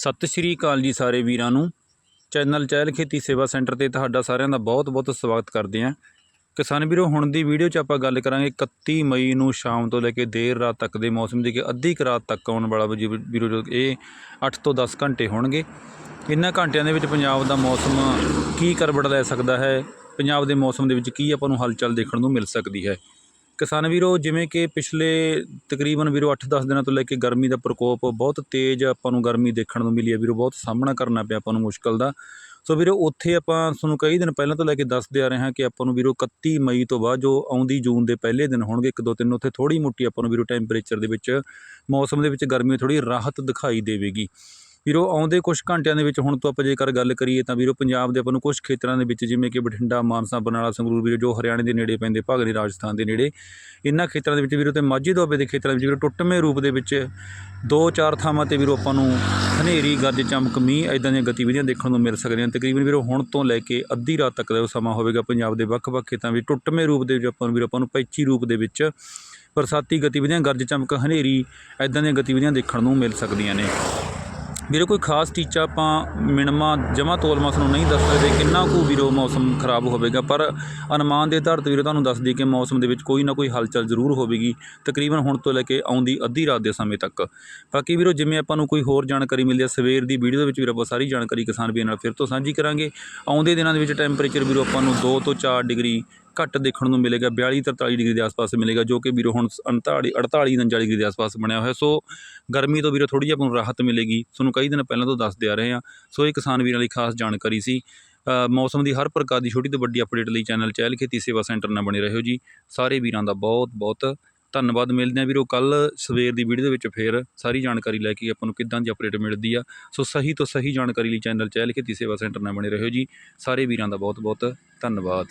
ਸਤਿ ਸ਼੍ਰੀ ਅਕਾਲ ਜੀ ਸਾਰੇ ਵੀਰਾਂ ਨੂੰ। ਚੈਨਲ ਚਹਿਲ ਖੇਤੀ ਸੇਵਾ ਸੈਂਟਰ ਤੇ ਤੁਹਾਡਾ ਸਾਰਿਆਂ ਦਾ ਬਹੁਤ-ਬਹੁਤ ਸਵਾਗਤ ਕਰਦੇ ਹਾਂ। ਕਿਸਾਨ ਵੀਰੋ, ਹੁਣ ਦੀ ਵੀਡੀਓ 'ਚ ਆਪਾਂ ਗੱਲ ਕਰਾਂਗੇ 31 ਮਈ ਨੂੰ ਸ਼ਾਮ ਤੋਂ ਲੈ ਕੇ ਦੇਰ ਰਾਤ ਤੱਕ ਦੇ ਮੌਸਮ ਦੀ ਕਿ ਅੱਧੀ ਕੁ ਰਾਤ ਤੱਕ ਆਉਣ ਵਾਲਾ ਜੀ ਵੀਰੋ ਇਹ 8 ਤੋਂ 10 ਘੰਟੇ ਹੋਣਗੇ। ਇਹਨਾਂ ਘੰਟਿਆਂ ਦੇ ਵਿੱਚ ਪੰਜਾਬ ਦਾ ਮੌਸਮ ਕੀ ਕਰਵਟ ਲੈ ਸਕਦਾ ਹੈ? ਪੰਜਾਬ ਦੇ ਮੌਸਮ ਦੇ ਵਿੱਚ ਕੀ ਆਪਾਂ ਨੂੰ ਹਲਚਲ ਦੇਖਣ ਨੂੰ ਮਿਲ ਸਕਦੀ ਹੈ? ਕਿਸਾਨ ਵੀਰੋ, ਜਿਵੇਂ ਕਿ ਪਿਛਲੇ ਤਕਰੀਬਨ ਵੀਰੋ 8-10 ਦਿਨਾਂ ਤੋਂ ਲੈ ਕੇ ਗਰਮੀ ਦਾ ਪ੍ਰਕੋਪ ਬਹੁਤ ਤੇਜ਼ ਆਪਾਂ ਨੂੰ ਗਰਮੀ ਦੇਖਣ ਨੂੰ ਮਿਲੀ ਹੈ ਵੀਰੋ, ਬਹੁਤ ਸਾਹਮਣਾ ਕਰਨਾ ਪਿਆ ਆਪਾਂ ਨੂੰ ਮੁਸ਼ਕਲ ਦਾ। ਸੋ ਵੀਰੋ, ਉੱਥੇ ਆਪਾਂ ਤੁਹਾਨੂੰ ਕਈ ਦਿਨ ਪਹਿਲਾਂ ਤੋਂ ਲੈ ਕੇ ਦੱਸਦੇ ਆ ਰਹੇ ਹਾਂ ਕਿ ਆਪਾਂ ਨੂੰ ਵੀਰੋ 31 ਮਈ ਤੋਂ ਬਾਅਦ ਜੋ ਆਉਂਦੀ ਜੂਨ ਦੇ ਪਹਿਲੇ ਦਿਨ ਹੋਣਗੇ, ਇੱਕ ਦੋ ਤਿੰਨ ਉੱਥੇ ਥੋੜੀ ਮੋਟੀ ਆਪਾਂ ਨੂੰ ਵੀਰੋ ਟੈਂਪਰੇਚਰ ਦੇ ਵਿੱਚ, ਮੌਸਮ ਦੇ ਵਿੱਚ ਗਰਮੀ ਥੋੜੀ ਰਾਹਤ ਦਿਖਾਈ ਦੇਵੇਗੀ। ਵੀਰੋ, ਆਉਂਦੇ ਕੁਝ ਘੰਟਿਆਂ ਦੇ ਵਿੱਚ ਹੁਣ ਤੋਂ ਆਪਾਂ ਜੇਕਰ ਗੱਲ ਕਰੀਏ ਤਾਂ ਵੀਰੋ, ਪੰਜਾਬ ਦੇ ਆਪਾਂ ਨੂੰ ਕੁਝ ਖੇਤਰਾਂ ਦੇ ਵਿੱਚ ਜਿਵੇਂ ਕਿ ਬਠਿੰਡਾ, ਮਾਨਸਾ, ਬਰਨਾਲਾ, ਸੰਗਰੂਰ ਵੀਰੋ, ਜੋ ਹਰਿਆਣੇ ਦੇ ਨੇੜੇ ਪੈਂਦੇ ਭਾਗ ਭਾਗਲੀ ਰਾਜਸਥਾਨ ਦੇ ਨੇੜੇ, ਇਹਨਾਂ ਖੇਤਰਾਂ ਦੇ ਵਿੱਚ ਵੀਰੋ ਤੇ ਮਾਝੀ ਦੁਆਬੇ ਦੇ ਖੇਤਰਾਂ ਵਿੱਚ ਵੀਰੋ ਟੁੱਟਵੇਂ ਰੂਪ ਦੇ ਵਿੱਚ ਦੋ ਚਾਰ ਥਾਵਾਂ ਤੇ ਵੀਰੋ ਆਪਾਂ ਨੂੰ ਹਨੇਰੀ ਗੱਜ ਚਮਕ, ਮੀਂਹ ਇਦਾਂ ਦੀਆਂ ਗਤੀਵਿਧੀਆਂ ਦੇਖਣ ਨੂੰ ਮਿਲ ਸਕਦੀਆਂ ਤਕਰੀਬਨ ਵੀਰੋ, ਹੁਣ ਤੋਂ ਲੈ ਕੇ ਅੱਧੀ ਰਾਤ ਤੱਕ ਦਾ ਉਹ ਸਮਾਂ ਹੋਵੇਗਾ ਪੰਜਾਬ ਦੇ ਵੱਖ-ਵੱਖ ਖੇਤਾਂ ਵਿੱਚ। ਟੁੱਟਵੇਂ ਰੂਪ ਦੇ ਵਿੱਚ ਆਪਾਂ ਨੂੰ ਵੀਰੋ, ਆਪਾਂ ਨੂੰ ਪੈਚੀ ਰੂਪ ਦੇ ਵਿੱਚ ਬਰਸਾਤੀ ਗਤੀਵਿਧੀਆਂ, ਗਰਜ, ਚਮਕ, ਹਨੇਰੀ ਇਦਾਂ ਦੀਆਂ ਗਤੀਵਿਧੀਆਂ ਦੇਖਣ ਨੂੰ ਮਿਲ ਸਕਦੀਆਂ ਨੇ। ਵੀਰੋ, ਕੋਈ ਖਾਸ ਟੀਚਾ ਆਪਾਂ ਮਿਨਮਾ ਜਮਾ ਤੋਲਮਾ ਨੂੰ ਨਹੀਂ ਦੱਸ ਸਕਦੇ ਕਿੰਨਾ ਕੁ ਵੀਰੋ ਮੌਸਮ ਖਰਾਬ ਹੋਵੇਗਾ, ਪਰ ਅਨੁਮਾਨ ਦੇ ਆਧਾਰ ਤੇ ਵੀਰੋ ਤੁਹਾਨੂੰ ਦੱਸ ਦਈਏ ਕਿ ਮੌਸਮ ਦੇ ਵਿੱਚ ਕੋਈ ਨਾ ਕੋਈ ਹਲਚਲ ਜ਼ਰੂਰ ਹੋਵੇਗੀ, ਤਕਰੀਬਨ ਹੁਣ ਤੋਂ ਲੈ ਕੇ ਆਉਂਦੀ ਅੱਧੀ ਰਾਤ ਦੇ ਸਮੇਂ ਤੱਕ। ਬਾਕੀ ਵੀਰੋ, ਜਿਵੇਂ ਆਪਾਂ ਨੂੰ ਕੋਈ ਹੋਰ ਜਾਣਕਾਰੀ ਮਿਲਦੀ ਹੈ, ਸਵੇਰ ਦੀ ਵੀਡੀਓ ਦੇ ਵਿੱਚ ਵੀਰ ਆਪਾਂ ਸਾਰੀ ਜਾਣਕਾਰੀ ਕਿਸਾਨ ਵੀਰਾਂ ਨਾਲ ਫਿਰ ਤੋਂ ਸਾਂਝੀ ਕਰਾਂਗੇ। ਆਉਂਦੇ ਦਿਨਾਂ ਦੇ ਵਿੱਚ ਟੈਂਪਰੇਚਰ ਵੀਰੋ ਆਪਾਂ ਨੂੰ 2 ਤੋਂ 4 ਡਿਗਰੀ ਘੱਟ ਦੇਖਣ ਨੂੰ ਮਿਲੇਗਾ 42 43 ਡਿਗਰੀ ਦੇ ਆਸ-ਪਾਸ ਮਿਲੇਗਾ, ਜੋ ਕਿ ਵੀਰੋ ਹੁਣ 39 48 39 ਡਿਗਰੀ ਦੇ ਆਸ-ਪਾਸ ਬਣਿਆ ਹੋਇਆ। ਸੋ ਗਰਮੀ ਤੋਂ ਵੀਰੋ ਥੋੜੀ ਜਿਹੀ ਆਪਾਂ ਨੂੰ ਰਾਹਤ ਮਿਲੇਗੀ। ਤੁਹਾਨੂੰ ਕਈ ਦਿਨ ਪਹਿਲਾਂ ਤੋਂ ਦੱਸਦੇ ਆ ਰਹੇ ਹਾਂ। ਸੋ ਇਹ ਕਿਸਾਨ ਵੀਰਾਂ ਲਈ ਖਾਸ ਜਾਣਕਾਰੀ ਸੀ। ਮੌਸਮ ਦੀ ਹਰ ਪ੍ਰਕਾਰ ਦੀ ਛੋਟੀ ਤੋਂ ਵੱਡੀ ਅਪਡੇਟ ਲਈ ਚੈਨਲ ਚਹਿਲ ਖੇਤੀ ਸੇਵਾ ਸੈਂਟਰ ਨਾਲ ਬਣੇ ਰਹੋ ਜੀ। ਸਾਰੇ ਵੀਰਾਂ ਦਾ ਬਹੁਤ ਬਹੁਤ ਧੰਨਵਾਦ। ਮਿਲਦੇ ਆ ਵੀਰੋ ਕੱਲ ਸਵੇਰ ਦੀ ਵੀਡੀਓ ਦੇ ਵਿੱਚ ਫੇਰ। ਸਾਰੀ ਜਾਣਕਾਰੀ ਲੈ ਕੇ ਆਪਾਂ ਨੂੰ ਕਿੱਦਾਂ ਦੀ ਅਪਡੇਟ ਮਿਲਦੀ ਆ। ਸੋ ਸਹੀ ਤੋਂ ਸਹੀ ਜਾਣਕਾਰੀ ਲਈ ਚੈਨਲ ਚਹਿਲ ਖੇਤੀ ਸੇਵਾ ਸੈਂਟਰ ਨਾਲ ਬਣੇ ਰਹੋ ਜੀ। ਸਾਰੇ ਵੀਰਾਂ ਦਾ ਬਹੁਤ ਬਹੁਤ ਧੰਨਵਾਦ।